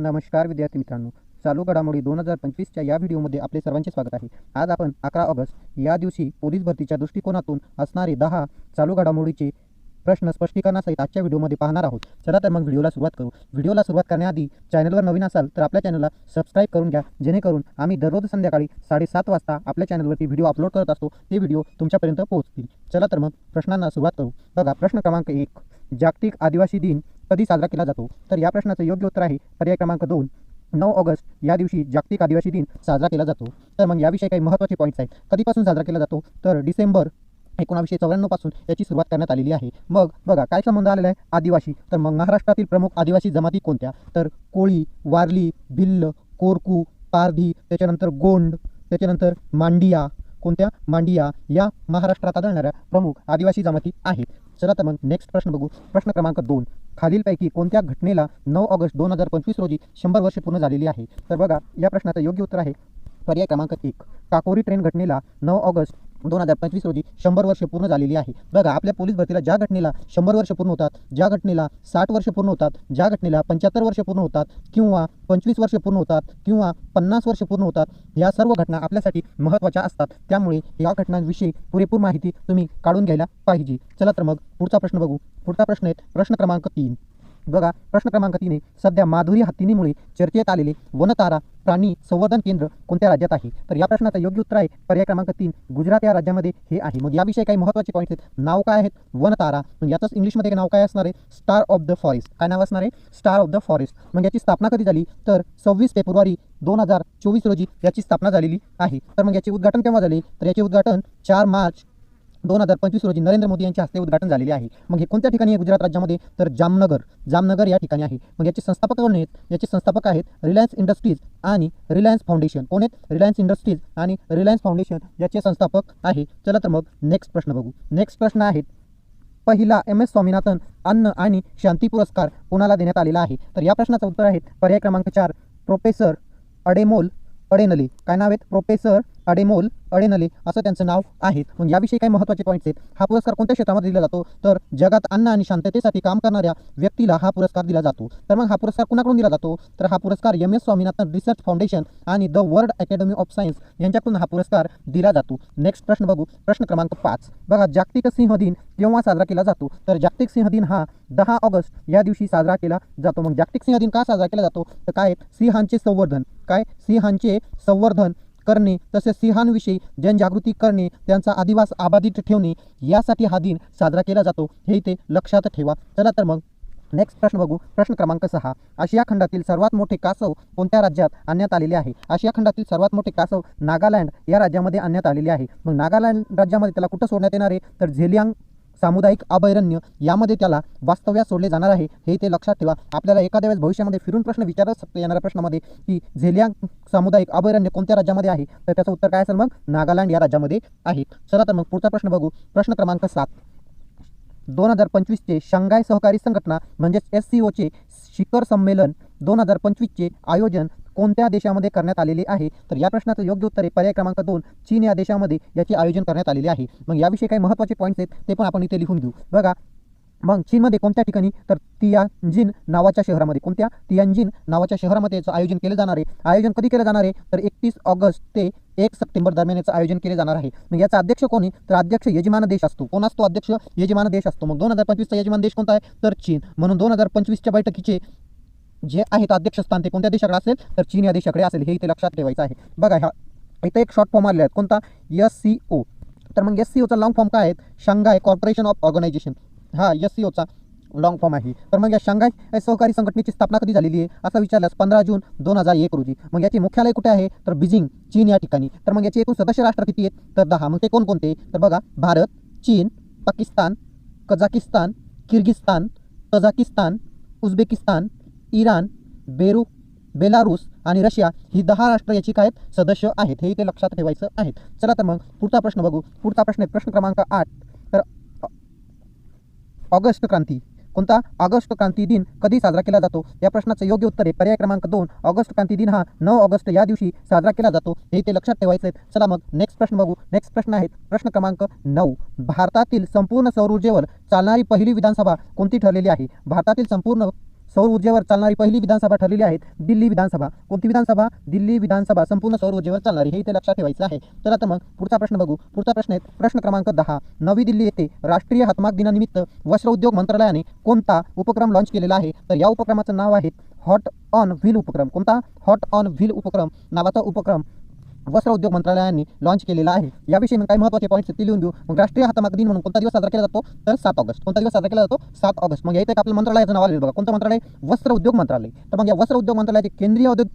नमस्कार विद्यार्थी मित्रांनो चालू घडामोडी दोन हजार पंचवीसच्या या व्हिडिओमध्ये आपले सर्वांचे स्वागत आहे. आज आपण अकरा ऑगस्ट या दिवशी पोलीस भरतीच्या दृष्टिकोनातून असणारे दहा चालू घडामोडीचे प्रश्न स्पष्टीकरणासहित आजच्या व्हिडिओमध्ये पाहणार आहोत. चला तर मग व्हिडिओला सुरुवात करू. व्हिडिओला सुरुवात करण्याआधी चॅनलवर नवीन असाल तर आपल्या चॅनलला सबस्क्राईब करून घ्या जेणेकरून आम्ही दररोज संध्याकाळी साडेसात वाजता आपल्या चॅनलवरती व्हिडिओ अपलोड करत असतो ते व्हिडिओ तुमच्यापर्यंत पोहोचतील. चला तर मग प्रश्नांना सुरुवात करू. बघा प्रश्न क्रमांक एक जागतिक आदिवासी दिन कधी साजरा केला जातो? तर या प्रश्नाचं योग्य उत्तर आहे पर्याय क्रमांक दोन. नऊ ऑगस्ट या दिवशी जागतिक आदिवासी दिन साजरा केला जातो. तर मग याविषयी काही महत्त्वाचे पॉईंट्स आहेत. कधीपासून साजरा केला जातो? तर डिसेंबर एकोणावीसशे चौऱ्याण्णवपासून याची सुरुवात करण्यात आलेली आहे. मग बघा काय संबंध आलेला आहे? आदिवासी. तर मग महाराष्ट्रातील प्रमुख आदिवासी जमाती कोणत्या? तर कोळी वारली भिल्ल कोरकू पारधी त्याच्यानंतर गोंड त्याच्यानंतर मांडिया. कोणत्या? मांडिया. या महाराष्ट्रात आढळणाऱ्या प्रमुख आदिवासी जमाती आहेत. चला तर मग नेक्स्ट प्रश्न बघू. प्रश्न क्रमांक दोन. खालीलपैकी कोणत्या घटनेला नऊ ऑगस्ट दोन हजार पंचवीस रोजी शंभर वर्षे पूर्ण झालेली आहे? तर बघा या प्रश्नाचं योग्य उत्तर आहे पर्याय क्रमांक एक. काकोरी ट्रेन घटनेला नऊ ऑगस्ट दोन हजार पंचवीस रोजी शंभर वर्ष पूर्ण झालेली आहे. बघा आपल्या पोलीस भरतीला ज्या घटनेला शंभर वर्ष पूर्ण होतात ज्या घटनेला साठ वर्ष पूर्ण होतात ज्या घटनेला पंच्याहत्तर वर्ष पूर्ण होतात किंवा पंचवीस वर्ष पूर्ण होतात किंवा पन्नास वर्ष पूर्ण होतात या सर्व घटना आपल्यासाठी महत्त्वाच्या असतात. त्यामुळे या घटनांविषयी पुरेपूर माहिती तुम्ही काढून घ्यायला पाहिजे. चला तर मग पुढचा प्रश्न बघू. पुढचा प्रश्न आहे प्रश्न क्रमांक तीन. बघा प्रश्न क्रमांक तीन आहे. सध्या माधुरी हत्तीनीमुळे चर्चेत आलेले वनतारा प्राणी संवर्धन केंद्र कोणत्या राज्यात आहे? तर या प्रश्नाचं योग्य उत्तर आहे पर्याय क्रमांक तीन गुजरात या राज्यामध्ये हे आहे. मग याविषयी काही महत्त्वाचे पॉईंट आहेत. नाव काय आहेत? वनतारा. मग याचंच इंग्लिशमध्ये नाव काय असणार आहे? स्टार ऑफ द फॉरेस्ट काय नाव असणार आहे? स्टार ऑफ द फॉरेस्ट मग याची स्थापना कधी झाली? तर सव्वीस फेब्रुवारी दोन हजार चोवीस रोजी याची स्थापना झालेली आहे. तर मग याचे उद्घाटन केव्हा झाले? तर याचे उद्घाटन चार मार्च दोन हजार पंचवीस रोजी नरेंद्र मोदी यांच्या हस्ते उद्घाटन झालेले आहे. मग हे कोणत्या ठिकाणी आहे? गुजरात राज्यामध्ये? तर जामनगर. जामनगर या ठिकाणी आहे. मग याचे संस्थापक कोण आहेत? याचे संस्थापक आहेत रिलायन्स इंडस्ट्रीज आणि रिलायन्स फाउंडेशन. कोण आहेत? रिलायन्स इंडस्ट्रीज आणि रिलायन्स फाउंडेशन याचे संस्थापक आहे. चला तर मग नेक्स्ट प्रश्न बघू. नेक्स्ट प्रश्न आहेत पहिला एम एस स्वामीनाथन अन्न आणि शांती पुरस्कार कोणाला देण्यात आलेला आहे? तर या प्रश्नाचं उत्तर आहे पर्याय क्रमांक चार प्रोफेसर अडेमोल अडेनले. काय नाव आहेत? प्रोफेसर अडेमोल अडेनले असं त्यांचं नाव आहे मग याविषयी काही महत्त्वाचे पॉईंट्स आहेत. हा पुरस्कार कोणत्या क्षेत्रामध्ये दिला जातो? तर जगात अन्न आणि शांततेसाठी काम करणाऱ्या व्यक्तीला हा पुरस्कार दिला जातो. तर मग हा पुरस्कार कुणाकडून दिला जातो? तर हा पुरस्कार M. S. Swaminathan research foundation आणि the world academy of science यांच्याकडून हा पुरस्कार दिला जातो. नेक्स्ट प्रश्न बघू. प्रश्न क्रमांक पाच. बघा जागतिक सिंह दिन केव्हा साजरा केला जातो? तर जागतिक सिंह दिन हा दहा ऑगस्ट या दिवशी साजरा केला जातो. मग जागतिक सिंह दिन का साजरा केला जातो? तर काय? सिंहांचे संवर्धन. काय? सिंहांचे संवर्धन. करणे तसेच सिंहांविषयी जनजागृती करणे त्यांचा आदिवास अबाधित ठेवणे यासाठी हा दिन साजरा केला जातो. हे इथे लक्षात ठेवा. चला तर मग नेक्स्ट प्रश्न बघू. प्रश्न क्रमांक सहा. आशिया खंडातील सर्वात मोठे कासव कोणत्या राज्यात आणण्यात आलेले आहे? आशिया खंडातील सर्वात मोठे कासव नागालँड या राज्यामध्ये आणण्यात आलेले आहे. मग नागालँड राज्यामध्ये त्याला कुठं सोडण्यात येणार आहे? तर झेलियांग सामुदायिक अभयारण्य यामध्ये त्याला वास्तव्यात सोडले जाणार आहे हे ते लक्षात ठेवा. आपल्याला एखाद्या वेळेस भविष्यामध्ये फिरून प्रश्न विचारत येणाऱ्या प्रश्नामध्ये की झेलियांग सामुदायिक अभयारण्य कोणत्या राज्यामध्ये आहे? तर त्याचं उत्तर काय असेल मग? नागालँड या राज्यामध्ये आहे. चला तर मग पुढचा प्रश्न बघू. प्रश्न क्रमांक सात. दोन हजार पंचवीसचे शंघाय सहकारी संघटना म्हणजेच एस सी ओचे शिखर संमेलन दोन हजार पंचवीसचे आयोजन कोणत्या देशामध्ये करण्यात आलेले आहे? तर या प्रश्नाचं योग्य उत्तर आहे पर्याय क्रमांक दोन चीन या देशामध्ये याचे आयोजन करण्यात आलेले आहे. मग याविषयी काही महत्त्वाचे पॉईंट्स आहेत ते पण आपण इथे लिहून घेऊ. बघा मग चीनमध्ये कोणत्या ठिकाणी? तर तियांजिन नावाच्या शहरामध्ये. कोणत्या? तियांजिन नावाच्या शहरामध्ये याचं आयोजन केलं जाणार आहे. आयोजन कधी केलं जाणार आहे? तर एकतीस ऑगस्ट ते एक सप्टेंबर दरम्यान याचं आयोजन केले जाणार आहे. मग याचा अध्यक्ष कोण आहे? तर अध्यक्ष यजमान देश असतो. कोण असतो? अध्यक्ष यजमान देश असतो. मग दोन हजार पंचवीसचा यजमान देश कोणता आहे? तर चीन. म्हणून दोन हजार पंचवीसच्या बैठकीचे जे आहेत अध्यक्षस्थान ते कोणत्या देशाकडे असेल? तर चीन या देशाकडे असेल. हे इथे लक्षात ठेवायचं आहे. बघा ह्या इथे एक शॉर्ट फॉर्म आलेला आहे कोणता? एस सी ओ तर मग एस सी ओचा लॉंग फॉर्म काय आहे शांघाय कॉर्पोरेशन ऑफ ऑर्गनायझेशन हा एस सी ओचा लॉंग फॉर्म आहे. तर मग या शांघाय सहकारी संघटनेची स्थापना कधी झालेली आहे? असं विचारल्यास पंधरा जून दोन हजार एक रोजी. मग याचे मुख्यालय कुठे आहे? तर बीजिंग चीन या ठिकाणी. तर मग याचे एकूण सदस्य राष्ट्र किती आहेत? तर दहा. मग ते कोणकोणते? तर बघा भारत चीन Pakistan Kazakhstan Kyrgyzstan Tajikistan Uzbekistan Iran बेरू Belarus आणि रशिया ही दहा राष्ट्र याची काय आहेत? सदस्य आहेत. हे इथे लक्षात ठेवायचं आहे. चला तर मग पुढचा प्रश्न बघू. पुढचा प्रश्न आहे प्रश्न क्रमांक आठ. तर ऑगस्ट क्रांती. कोणता? ऑगस्ट क्रांती दिन कधी साजरा केला जातो? या प्रश्नाचं योग्य उत्तर आहे पर्याय क्रमांक दोन. ऑगस्ट क्रांती दिन हा नऊ ऑगस्ट या दिवशी साजरा केला जातो. हे ते लक्षात ठेवायचं आहे. चला मग नेक्स्ट प्रश्न बघू. नेक्स्ट प्रश्न आहेत प्रश्न क्रमांक नऊ. भारतातील संपूर्ण सौर ऊर्जेवर चालणारी पहिली विधानसभा कोणती ठरलेली आहे? भारतातील संपूर्ण सौर ऊर्जेवर चालणारी पहिली विधानसभा ठरलेली आहे दिल्ली विधानसभा. कोणती विधानसभा? दिल्ली विधानसभा. संपूर्ण सौर ऊर्जेवर चालणारी. हे इथे लक्षात ठेवायचं आहे. तर आता मग पुढचा प्रश्न बघू. पुढचा प्रश्न आहे प्रश्न क्रमांक दहा. नवी दिल्ली येथे राष्ट्रीय हातमाग दिनानिमित्त वस्त्र उद्योग मंत्रालयाने कोणता उपक्रम लॉन्च केलेला आहे? तर या उपक्रमाचं नाव आहे हॉट ऑन व्हील उपक्रम. कोणता? हॉट ऑन व्हील उपक्रम. नावाचा उपक्रम. वस्त्र उद्योग मंत्रालयाने लॉन्च केलेला आहे. याविषयी मग काही महत्त्वाचे पॉईंट्स ते लिहून देऊ. मग राष्ट्रीय हातमाग दिन म्हणून कोणता दिवस साजरा केला जातो? तर सात ऑगस्ट. कोणता दिवस साजरा केला जातो? सात ऑगस्ट. मग याचं आपलं मंत्रालयाचं नाव आलेलं बघा. कोणतं मंत्रालय? वस्त्र उद्योग मंत्रालय. तर मग या वस्त्र उद्योग मंत्रालयाचे केंद्रीय उद्योग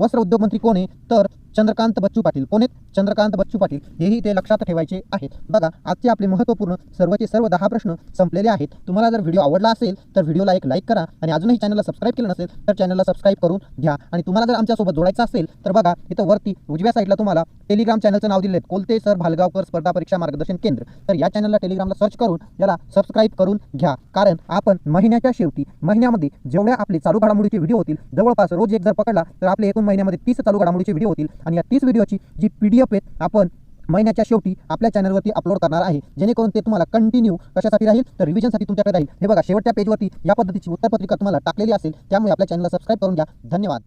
वस्त्र उद्योग मंत्री कोण आहे? तर चंद्रकांत बच्चू पाटील. कोण आहेत? चंद्रकांत बच्चू पाटील. हेही ते लक्षात ठेवायचे आहेत. बघा आजचे आपले महत्त्वपूर्ण सर्वचे सर्व दहा प्रश्न संपलेले आहेत. तुम्हाला जर व्हिडिओ आवडला असेल तर व्हिडिओला एक लाईक करा आणि अजूनही चॅनलला सबस्क्राईब केलं नसेल तर चॅनलला सबस्क्राईब करून घ्या. आणि तुम्हाला जर आमच्यासोबत जोडायचं असेल तर बघा इथं वरती उजव्या साईडला तुम्हाला टेलिग्राम चॅनलचं नाव दिले आहे. कोलते सर भालगावकर स्पर्धा परीक्षा मार्गदर्शन केंद्र. तर या चॅनलला टेलिग्रामला सर्च करून याला सबस्क्राईब करून घ्या. कारण आपण महिन्याच्या शेवटी महिन्यामध्ये जेवढ्या आपले चालू घडामोडीचे व्हिडिओ होतील जवळपास रोज एक जर पकडला तर आपले एकूण महिन्यामध्ये तीस चालू घडामोडीचे व्हिडिओ होतील. आणि या तीस व्हिडिओची जी पी डी एफ आहेत आपण महिन्याच्या शेवटी आपल्या चॅनलवरती अपलोड करणार आहे. जेणेकरून ते तुम्हाला कंटिन्यू कशासाठी राहील? तर रिव्हिजनसाठी तुमच्याकडे राहील. हे बघा शेवटच्या पेजवरती या पद्धतीची उत्तरपत्रिका तुम्हाला टाकलेली असेल त्यामुळे आपल्या चॅनलला सबस्क्राईब करून घ्या. धन्यवाद.